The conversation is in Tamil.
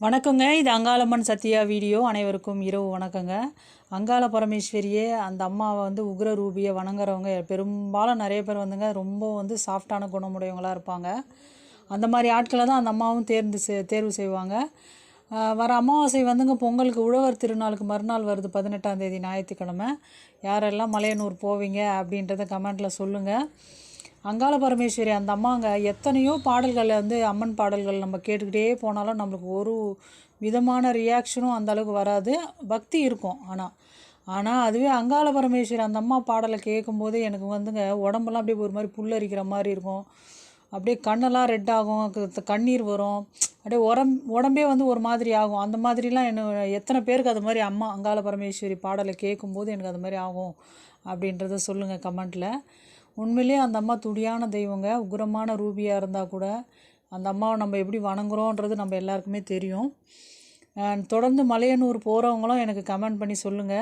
வணக்கங்க. இது அங்காளம்மன் சத்யா வீடியோ. அனைவருக்கும் இரவு வணக்கங்க. அங்காள பரமேஸ்வரியே அந்த அம்மாவை வந்து உக்ர ரூபியை வணங்குறவங்க பெரும்பாலும் நிறைய பேர் வந்துங்க ரொம்ப வந்து சாஃப்டான குணமுடையவங்களாக இருப்பாங்க. அந்த மாதிரி ஆட்களை தான் அந்த அம்மாவும் தேர்ந்து செ தேர்வு செய்வாங்க. வர அமாவாசை வந்துங்க பொங்கலுக்கு உழவர் திருநாளுக்கு மறுநாள் வருது பதினெட்டாம் தேதி ஞாயிற்றுக்கிழமை. யாரெல்லாம் மலையனூர் போவீங்க அப்படின்றத கமெண்ட்டில் சொல்லுங்கள் அங்காள பரமேஸ்வரி அந்த அம்மாங்க எத்தனையோ பாடல்கள் வந்து அம்மன் பாடல்கள் நம்ம கேட்டுக்கிட்டே போனாலும் நம்மளுக்கு ஒரு விதமான ரியாக்ஷனும் அந்தளவுக்கு வராது. பக்தி இருக்கும் ஆனால் ஆனால் அதுவே அங்காள பரமேஸ்வரி அந்த அம்மா பாடலை கேட்கும்போது எனக்கு வந்துங்க உடம்பெல்லாம் அப்படியே ஒரு மாதிரி புல்லரிக்கிற மாதிரி இருக்கும். அப்படியே கண்ணெல்லாம் ரெட் ஆகும் கண்ணீர் வரும். அப்படியே உரம் உடம்பே வந்து ஒரு மாதிரி ஆகும். அந்த மாதிரிலாம் என்ன எத்தனை பேருக்கு அது மாதிரி அம்மா அங்காள பரமேஸ்வரி பாடலை கேட்கும்போது எனக்கு அது மாதிரி ஆகும் அப்படின்றத சொல்லுங்கள் கமெண்ட்டில் உண்மையிலேயே அந்த அம்மா துடியான தெய்வங்க உக்ரமான ரூபியாக இருந்தால் கூட அந்த அம்மாவை நம்ம எப்படி வணங்குறோன்றது நம்ம எல்லாருக்குமே தெரியும். தொடர்ந்து மலையனூர் போகிறவங்களும் எனக்கு கமெண்ட் பண்ணி சொல்லுங்கள்